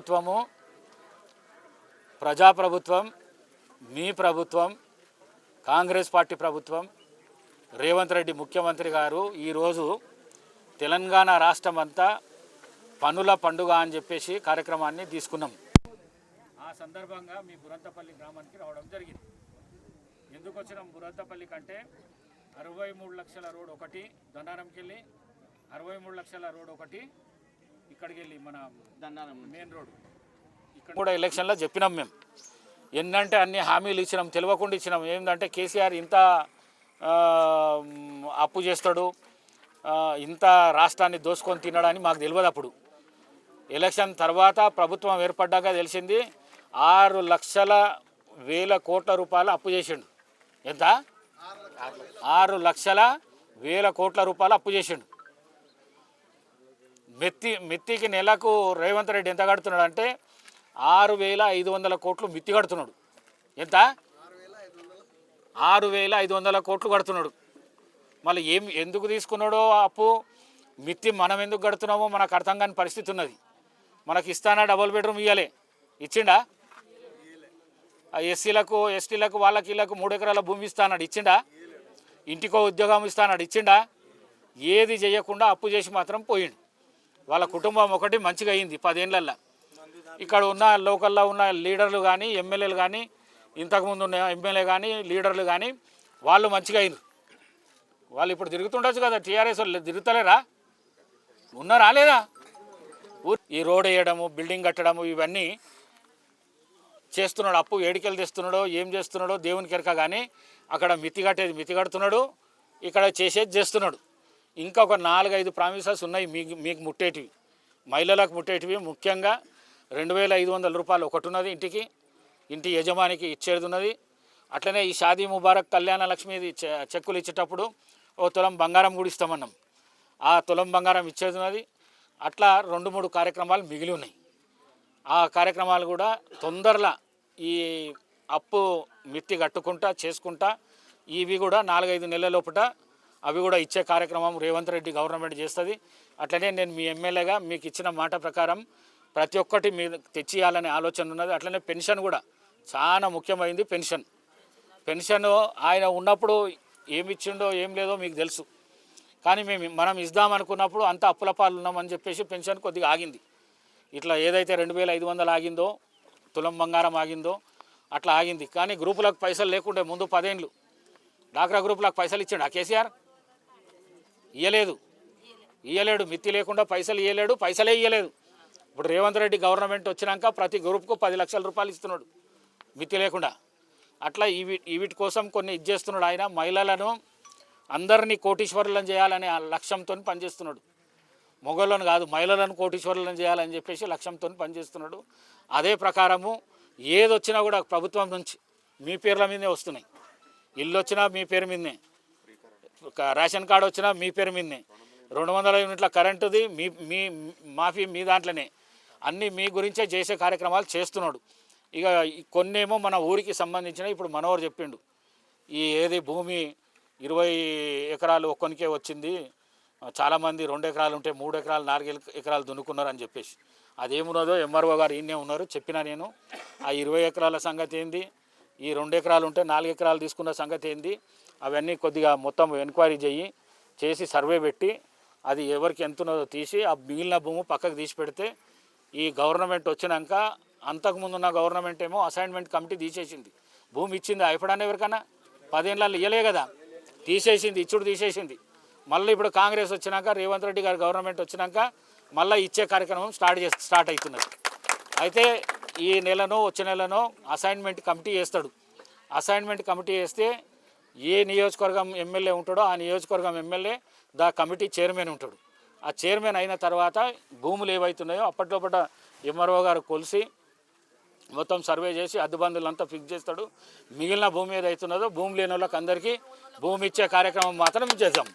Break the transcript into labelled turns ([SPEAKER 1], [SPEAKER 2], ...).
[SPEAKER 1] ప్రభుత్వము ప్రజాప్రభుత్వం మీ ప్రభుత్వం కాంగ్రెస్ పార్టీ ప్రభుత్వం రేవంత్ రెడ్డి ముఖ్యమంత్రి గారు ఈరోజు తెలంగాణ రాష్ట్రం అంతా పనుల పండుగ అని చెప్పేసి కార్యక్రమాన్ని తీసుకున్నాం. ఆ సందర్భంగా మీ బురంతపల్లి గ్రామానికి రావడం జరిగింది. ఎందుకు వచ్చినాం? బురంతపల్లి కంటే అరవై మూడు లక్షల రోడ్ ఒకటి దొన్నారంకెళ్ళి అరవై మూడు లక్షల రోడ్ ఒకటి ఇక్కడికి వెళ్ళి మన మెయిన్ రోడ్. ఇక్కడ కూడా ఎలక్షన్లో చెప్పినాం మేము. ఎన్నంటే అన్ని హామీలు ఇచ్చినాం తెలియకుండా ఇచ్చినాం. ఏంటంటే కేసీఆర్ ఇంత ఆ, అప్పు చేస్తాడు ఆ, ఇంత రాష్ట్రాన్ని దోసుకొని తినడని మాకు తెలియదు అప్పుడు. ఎలక్షన్ తర్వాత ప్రభుత్వం ఏర్పడ్డాక తెలిసింది ఆరు లక్షల వేల కోట్ల రూపాయలు అప్పు చేసిండు. ఎంత? ఆరు లక్షల వేల కోట్ల రూపాయలు అప్పు చేసిండు. మెత్తి మెత్తికి నెలకు రేవంత్ రెడ్డి ఎంత కడుతున్నాడు అంటే ఆరు వేల ఐదు వందల కోట్లు మిత్తి కడుతున్నాడు. ఎంత? ఆరు వేల ఐదు వందల కోట్లు కడుతున్నాడు. మళ్ళీ ఏం ఎందుకు తీసుకున్నాడో అప్పు? మిత్తి మనం ఎందుకు కడుతున్నామో మనకు అర్థం కాని పరిస్థితి ఉన్నది. మనకి ఇస్తానా డబుల్ బెడ్రూమ్ ఇవ్వలే ఇచ్చిండా? ఆ ఎస్సీలకు ఎస్టీలకు వాళ్ళకి వీళ్ళకు మూడు ఎకరాల భూమి ఇస్తానాడు. ఇచ్చిండా? ఇంటికో ఉద్యోగం ఇస్తానాడు. ఇచ్చిండా? ఏది చేయకుండా అప్పు చేసి మాత్రం పోయిండు. వాళ్ళ కుటుంబం ఒకటి మంచిగా అయింది పదేళ్ళల్లో ఇక్కడ ఉన్న లోకల్లో ఉన్న లీడర్లు కానీ ఎమ్మెల్యేలు కానీ ఇంతకుముందు ఉన్న ఎమ్మెల్యే కానీ లీడర్లు కానీ వాళ్ళు మంచిగా అయింది వాళ్ళు ఇప్పుడు తిరుగుతుండొచ్చు కదా టీఆర్ఎస్ వాళ్ళు తిరుగుతలేరా? ఉన్నారా లేదా? ఈ రోడ్ వేయడము బిల్డింగ్ కట్టడము ఇవన్నీ చేస్తున్నాడు. అప్పు ఏడికెళ్ళి తెస్తున్నాడో ఏం చేస్తున్నాడో దేవుని కెరక కానీ అక్కడ మితి కట్టేది మితి కడుతున్నాడు. ఇక్కడ చేసేది చేస్తున్నాడు. ఇంకా ఒక నాలుగైదు ప్రామిసెస్ ఉన్నాయి మీకు మీకు ముట్టేటివి. మహిళలకు ముట్టేటివి ముఖ్యంగా రెండు వేల ఐదు వందల రూపాయలు ఒకటి ఉన్నది ఇంటికి ఇంటి యజమానికి ఇచ్చేది ఉన్నది అట్లనే ఈ షాదీ ముబారక్ కళ్యాణ లక్ష్మిది చెక్కులు ఇచ్చేటప్పుడు ఓ తులం బంగారం కూడా ఇస్తామన్నాం. ఆ తులం బంగారం ఇచ్చేది ఉన్నది అట్లా రెండు మూడు కార్యక్రమాలు మిగిలి ఉన్నాయి. ఆ కార్యక్రమాలు కూడా తొందరలో ఈ అప్పు మిత్తి కట్టుకుంటా చేసుకుంటా ఇవి కూడా నాలుగైదు నెలల లోపల అవి కూడా ఇచ్చే కార్యక్రమం రేవంత్ రెడ్డి గవర్నమెంట్ చేస్తుంది. అట్లనే నేను మీ ఎమ్మెల్యేగా మీకు ఇచ్చిన మాట ప్రకారం ప్రతి ఒక్కటి మీరు తెచ్చియాలనే ఆలోచన ఉన్నది. అట్లనే పెన్షన్ కూడా చాలా ముఖ్యమైంది పెన్షన్. పెన్షన్ ఆయన ఉన్నప్పుడు ఏమి ఇచ్చిండో ఏం లేదో మీకు తెలుసు. కానీ మేము మనం ఇద్దామనుకున్నప్పుడు అంత అప్పుల పాలు ఉన్నామని చెప్పేసి పెన్షన్ కొద్దిగా ఆగింది. ఇట్లా ఏదైతే రెండు వేల ఐదు వందలు ఆగిందో తులం బంగారం ఆగిందో అట్లా ఆగింది. కానీ గ్రూపులకు పైసలు లేకుండే ముందు పదేండ్లు. డాక్రా గ్రూపులకు పైసలు ఇచ్చాడు ఆ కేసీఆర్. ఇయ్యలేదు. ఇయ్యలేడు మిత్తి లేకుండా పైసలు ఇయ్యలేడు పైసలే ఇయ్యలేదు. ఇప్పుడు రేవంత్ రెడ్డి గవర్నమెంట్ వచ్చినాక ప్రతి గ్రూప్కు పది లక్షల రూపాయలు ఇస్తున్నాడు మిత్తి లేకుండా. అట్లా ఇవి వీటి కోసం కొన్ని ఇచ్చేస్తున్నాడు ఆయన మహిళలను అందరినీ కోటీశ్వరులను చేయాలనే ఆ లక్ష్యంతో పనిచేస్తున్నాడు. మొగోళ్ళను కాదు మహిళలను కోటీశ్వరులను చేయాలని చెప్పేసి లక్ష్యంతో పనిచేస్తున్నాడు. అదే ప్రకారము ఏదొచ్చినా కూడా ప్రభుత్వం నుంచి మీ పేర్ల మీదే వస్తున్నాయి. ఇల్లు వచ్చినా మీ పేరు మీదనే. రేషన్ కార్డు వచ్చినా మీ పేరు మీదనే. రెండు వందల యూనిట్ల కరెంటుది మీ మీ మాఫీ మీ దాంట్లోనే. అన్నీ మీ గురించే చేసే కార్యక్రమాలు చేస్తున్నాడు. ఇక కొన్నేమో మన ఊరికి సంబంధించిన ఇప్పుడు మనోహర్ చెప్పిండు. ఈ ఏది భూమి ఇరవై ఎకరాలు ఒక్కొనికే వచ్చింది. చాలామంది రెండు ఎకరాలు ఉంటే మూడు ఎకరాలు నాలుగు ఎకరాలు దున్నుకున్నారు అని చెప్పేసి. అదేమున్నదో ఎంఆర్ఓ గారు ఈయనే ఉన్నారు చెప్పినా నేను. ఆ ఇరవై ఎకరాల సంగతి ఏంది? ఈ రెండు ఎకరాలు ఉంటే నాలుగు ఎకరాలు తీసుకున్న సంగతి ఏంది? అవన్నీ కొద్దిగా మొత్తం ఎంక్వైరీ చేయి చేసి సర్వే పెట్టి అది ఎవరికి ఎంత ఉన్నదో తీసి ఆ మిగిలిన భూమి పక్కకు తీసి పెడితే ఈ గవర్నమెంట్ వచ్చినాక అంతకుముందు ఉన్న గవర్నమెంట్ ఏమో అసైన్మెంట్ కమిటీ తీసేసింది. భూమి ఇచ్చింది అయిపోయినా ఎవరికైనా? పదేళ్ళలో ఇవ్వలే కదా. తీసేసింది ఇచ్చుడు తీసేసింది. మళ్ళీ ఇప్పుడు కాంగ్రెస్ వచ్చినాక రేవంత్ రెడ్డి గారి గవర్నమెంట్ వచ్చినాక మళ్ళీ ఇచ్చే కార్యక్రమం స్టార్ట్ చేసి స్టార్ట్ అవుతున్నది అయితే ఈ నెలను వచ్చే నెలను అసైన్మెంట్ కమిటీ వేస్తాడు అసైన్మెంట్ కమిటీ వేస్తే ఏ నియోజకవర్గం ఎమ్మెల్యే ఉంటాడో ఆ నియోజకవర్గం ఎమ్మెల్యే దా కమిటీ చైర్మన్ ఉంటాడు. ఆ చైర్మన్ అయిన తర్వాత భూములు ఏవైతున్నాయో అప్పట్లోపట ఎంఆర్ఓ గారు కొలిసి మొత్తం సర్వే చేసి అద్దుబందులంతా ఫిక్స్ చేస్తాడు. మిగిలిన భూమి ఏదైతున్నదో భూమి లేని వాళ్ళకి అందరికీ భూమి ఇచ్చే కార్యక్రమం మాత్రం చేద్దాం.